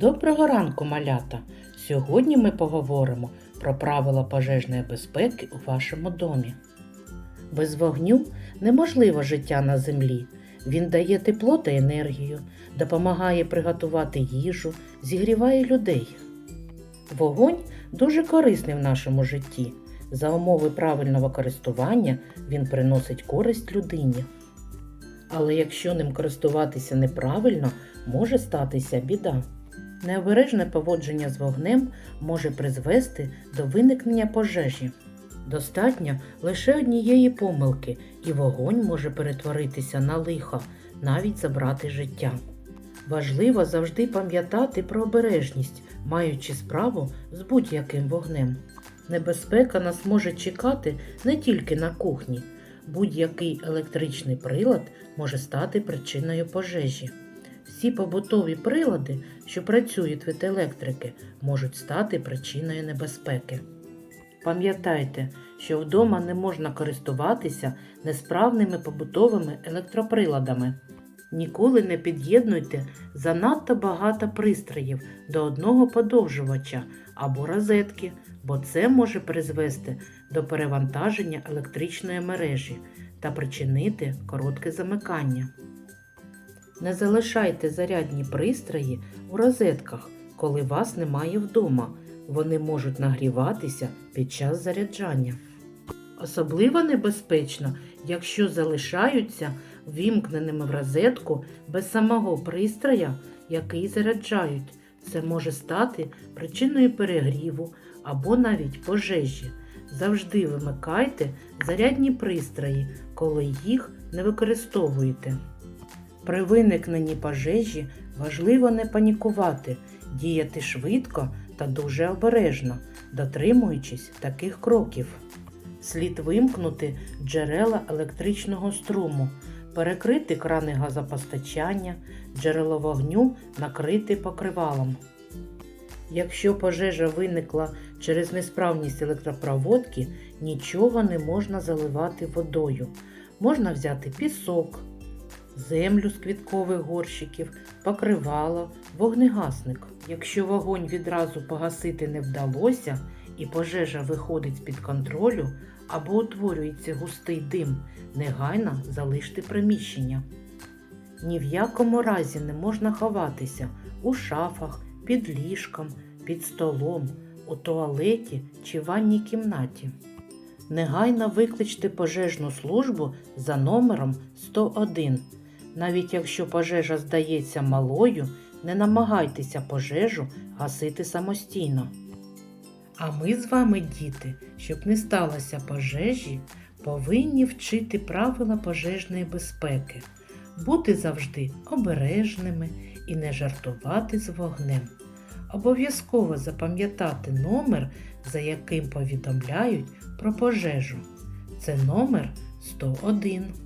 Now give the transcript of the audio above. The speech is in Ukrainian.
Доброго ранку, малята! Сьогодні ми поговоримо про правила пожежної безпеки у вашому домі. Без вогню неможливо життя на землі. Він дає тепло та енергію, допомагає приготувати їжу, зігріває людей. Вогонь дуже корисний в нашому житті. За умови правильного користування він приносить користь людині. Але якщо ним користуватися неправильно, може статися біда. Необережне поводження з вогнем може призвести до виникнення пожежі. Достатньо лише однієї помилки, і вогонь може перетворитися на лихо, навіть забрати життя. Важливо завжди пам'ятати про обережність, маючи справу з будь-яким вогнем. Небезпека нас може чекати не тільки на кухні. Будь-який електричний прилад може стати причиною пожежі. Всі побутові прилади, що працюють від електрики, можуть стати причиною небезпеки. Пам'ятайте, що вдома не можна користуватися несправними побутовими електроприладами. Ніколи не під'єднуйте занадто багато пристроїв до одного подовжувача або розетки, бо це може призвести до перевантаження електричної мережі та причинити коротке замикання. Не залишайте зарядні пристрої у розетках, коли вас немає вдома. Вони можуть нагріватися під час заряджання. Особливо небезпечно, якщо залишаються вімкненими в розетку без самого пристроя, який заряджають. Це може стати причиною перегріву або навіть пожежі. Завжди вимикайте зарядні пристрої, коли їх не використовуєте. При виникненні пожежі важливо не панікувати, діяти швидко та дуже обережно, дотримуючись таких кроків. Слід вимкнути джерела електричного струму, перекрити крани газопостачання, джерело вогню накрити покривалом. Якщо пожежа виникла через несправність електропроводки, нічого не можна заливати водою. Можна взяти пісок, землю з квіткових горщиків, покривало, вогнегасник. Якщо вогонь відразу погасити не вдалося і пожежа виходить з-під контролю або утворюється густий дим, негайно залиште приміщення. Ні в якому разі не можна ховатися у шафах, під ліжком, під столом, у туалеті чи ванній кімнаті. Негайно викличте пожежну службу за номером 101. Навіть якщо пожежа здається малою, не намагайтеся пожежу гасити самостійно. А ми з вами, діти, щоб не сталося пожежі, повинні вчити правила пожежної безпеки, бути завжди обережними і не жартувати з вогнем. Обов'язково запам'ятати номер, за яким повідомляють про пожежу. Це номер 101.